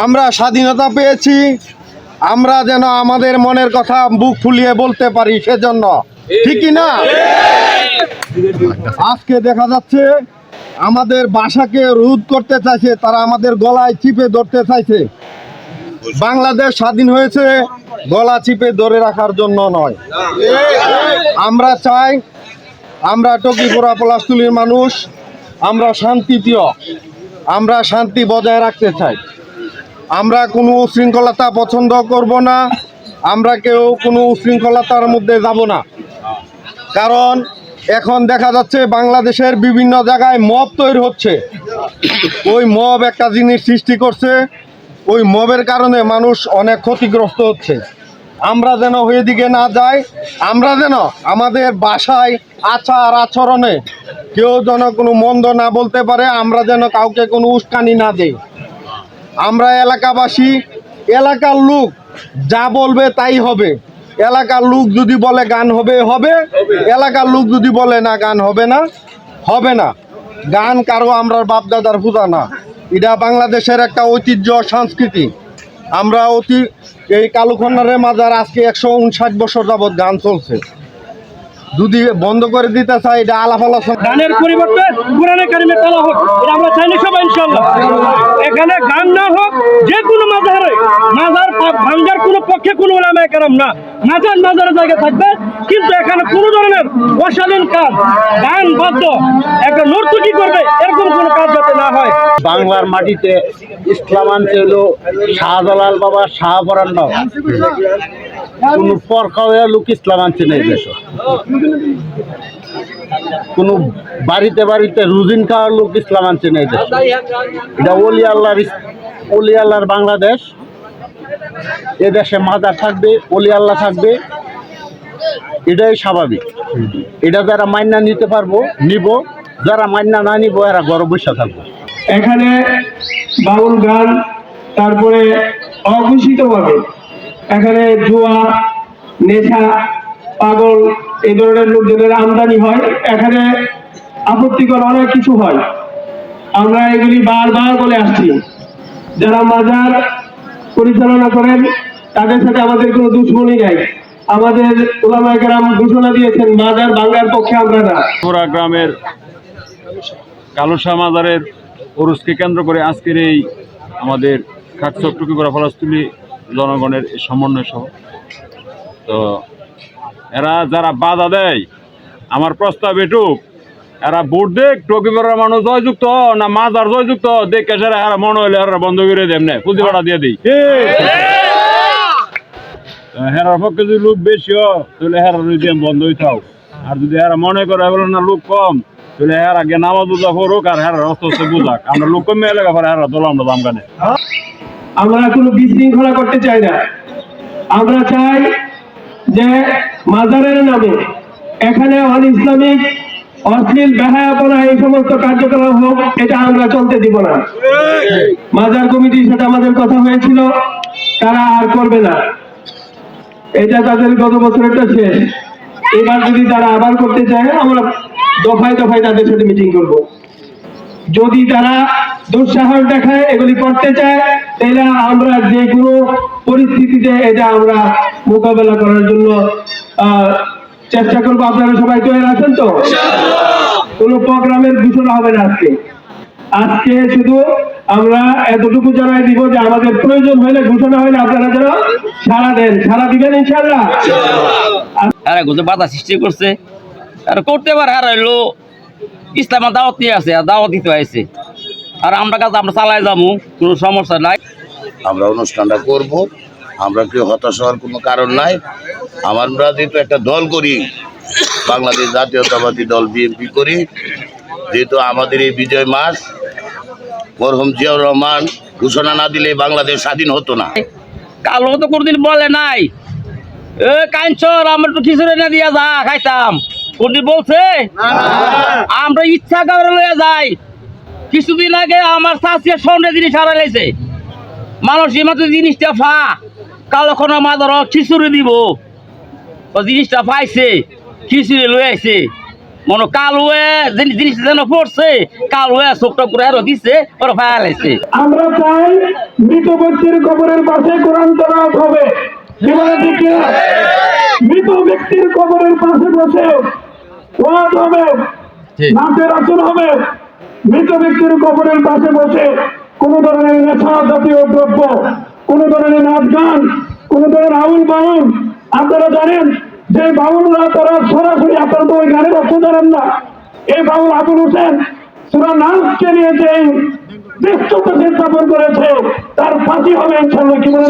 আমরা স্বাধীনতা পেয়েছি। আমরা যেন আমাদের মনের কথা বুক ফুলিয়ে বলতে পারি সেজন্য। ঠিকই না? আজকে দেখা যাচ্ছে আমাদের ভাষাকে রোধ করতে চাইছে, তারা আমাদের গলায় চিপে ধরতে চাইছে। বাংলাদেশ স্বাধীন হয়েছে, গলা চিপে ধরে রাখার জন্য নয়। আমরা চাই আমরা টকিপুরা পলাশতুলির মানুষ, আমরা শান্তিপ্রিয় আমরা শান্তি বজায় রাখতে চাই। আমরা কোনো উশৃঙ্খলতা পছন্দ করব না, আমরা কেউ কোনো উশৃঙ্খলতার মধ্যে যাব না। কারণ এখন দেখা যাচ্ছে বাংলাদেশের বিভিন্ন জায়গায় মব তৈরি হচ্ছে। ওই মব একটা জিনিস সৃষ্টি করছে, ওই মবের কারণে মানুষ অনেক ক্ষতিগ্রস্ত হচ্ছে। আমরা যেন ওইদিকে না যাই, আমরা যেন আমাদের বাসায় আচার আচরণে কেউ যেন কোনো মন্দ না বলতে পারে, আমরা যেন কাউকে কোনো উস্কানি না দেই। আমরা এলাকাবাসী, এলাকার লোক যা বলবে তাই হবে। এলাকার লোক যদি বলে গান হবে হবে। এলাকার লোক যদি বলে না, গান হবে না হবে না। গান কারও আমরা বাপদাদার পূজা না। এটা বাংলাদেশের একটা ঐতিহ্য, সংস্কৃতি। আমরা অতি এই কালুখন্ডারের মাজার আজকে একশো উনষাট বছর যাবৎ গান চলছে। যদি বন্ধ করে দিতে চাই এটা আলাপ আলোচনা। গানের পরিবর্তে কোরআনে কারিমে তালা হোক এটা আমরা চাইনি সবাই ইনশাল্লাহ এখানে গান না হোক যে কোনো মাজারে মাজার ভাঙ্গার কোনো পক্ষে কোনো কেরাম না। মাজার মাজারের জায়গা থাকবে কিন্তু এখানে কোনো ধরনের অশালীন কাজ গান বাদ্য একটা নর্তকী করবে এরকম কোনো কাজ যাতে না হয়। বাংলার মাটিতে ইসলাম আনছে হলো শাহজালাল বাবা শাহপরান্ন কোন পরখাওয়া লোক ইসলাম দেশে। কোন বাড়িতে বাড়িতে রুজিন খাওয়ার লোক ইসলাম আনছে না দেশে। এটা অলি আল্লাহর অলি আল্লাহর বাংলাদেশ। এ দেশে মাদার থাকবে, অলি আল্লাহ থাকবে। এটাই স্বাভাবিক। এটা যারা মান্না নিতে পারব, নিব। যারা মান্না না নিব, এরা গর্ব বসে থাকব। এখানে বাউল গান, তারপরে অঘোষিতভাবে এখানে জুয়া, নেশা, পাগল এই ধরনের লোকজনের আমদানি হয়। এখানে আপত্তিকর অনেক কিছু হয়। আমরা এগুলি বারবার বলে আসছি। যারা মাজার পরিচালনা করেন, তাদের সাথে আমাদের কোনো দুশ্মনী নাই। আমাদের ওলামায়ে কেরাম ঘোষণা দিয়েছেন, মাজার বাংলার পক্ষে আমরা না। পুরা গ্রামের কালুসা মাজারের ওরুসকে কেন্দ্র করে আজকের এই আমাদের কাকচক টুকিপুরা ফলাস্তুলি জনগণের এই সমন্বয় সহ। তো এরা যারা বাধা দেয় আমার প্রস্তাব এটুক এরা ভোট দেখ টকিপুরার মানুষ জয়যুক্ত না মাজার জয়যুক্ত দেখে সেরা এরা মনে হইলে এরা বন্ধ করে দেন না পুঁজি ভাড়া দিয়ে দিই। হেরার পক্ষে যদি লোক বেশি হয় তাহলে হেরার যদি বন্ধ হইতাও আর যদি হেরা মনে করে বলে না লোক কম তাহলে হেরা আগে নামাজ বুঝা করুক আর হেরার অস্ত অস্ত বুঝাক আমরা লোক কমে এলাকা পরে হেরা দোলা আমরা দাম গানে আমরা কোনো বিশৃঙ্খলা করতে চাই না। আমরা চাই যে মাজারের নামে এখানে অন ইসলামিক, অশ্লীল, বেহায়াপনা এই সমস্ত কার্যকলাপ হোক, এটা আমরা চলতে দিব না। মাজার কমিটির সাথে আমাদের কথা হয়েছিল, তারা আর করবে না। এটা তাদের গত বছরেরটা শেষ। এবার যদি তারা আবার করতে চায়, আমরা দফায় দফায় তাদের সাথে মিটিং করব। যদি তারা দুঃসাহস দেখায় এগুলি করতে চায়। তাহলে আমরা যে কোনো পরিস্থিতিতে এটা আমরা মোকাবেলা করার জন্য চেষ্টা করব। আপনারা সবাই তৈরি আছেন তো? কোনো প্রোগ্রামের ঘোষণা হবে না আজকে। আজকে শুধু আমরা এতটুকু জানাই দিব যে আমাদের প্রয়োজন হলে ঘোষণা হলে আপনারা যেন সারা দেন। সারা দিবেন ইনশাল্লাহ আর গোতে বাধা সৃষ্টি করছে। আর করতে পারে আর হইল ইসলামের দাওয়াত নিয়ে আছে আর দাওয়াত দিতে আছে আর আমরা কাজ আমরা চালাই যাব কোনো সমস্যা নাই। আমরা অনুষ্ঠানটা করব। আমরা কেউ হতাশ হওয়ার কোনো কারণ নাই। আমরা যেহেতু একটা দল করি। বাংলাদেশ জাতীয়তাবাদী দল বিএনপি করি। যেহেতু আমাদের এই বিজয় মাস মরহুম জিয়াউর রহমান ঘোষণা না দিলে বাংলাদেশ স্বাধীন হতো না। কালো তো কোনদিন বলে নাই। এ কাঞ্চর আমরা একটু খিচুড়ি না দিয়া যা খাইতাম। কোনদিন বলছে? আমরা ইচ্ছা করে লইয়া যাই। কিছুদিন আগে আমার শাশুড়ি সন্ধ্যে জিনিস হারাইছে মানুষ মাত্র জিনিসটা ফা কালো খনা মাদার খিচুড়ি দিব। ও জিনিসটা পাইছে খিচুড়ি লই আইছে। মনে কালো জিনিস জিনিস যেন পড়ছে কালো চোখটা করে আরও দিছে ওরা ফায়ালাইছে আমরা চাই মৃত ব্যক্তির কবরের পাশে কোরআন তেলাওয়াত হবে। মৃত ব্যক্তির কবরের পাশে বসে ওয়াজ হবে নাচের আসর হবে মৃত ব্যক্তির কবরের পাশে বসে কোন ধরনের নেশা জাতীয় দ্রব্য, কোন ধরনের নাচ গান, কোন ধরনের আউল বাউল, আপনারা জানেন যে বাউলরা তারা সরাসরি আপনারা তো ওই গানের অর্থ জানেন না। এই বাউল আবুল হোসেন সুরা নাচকে নিয়ে যে চলতে স্থাপন করেছে, তার ফাঁসি হবে ইনশাল্লাহ কি বলে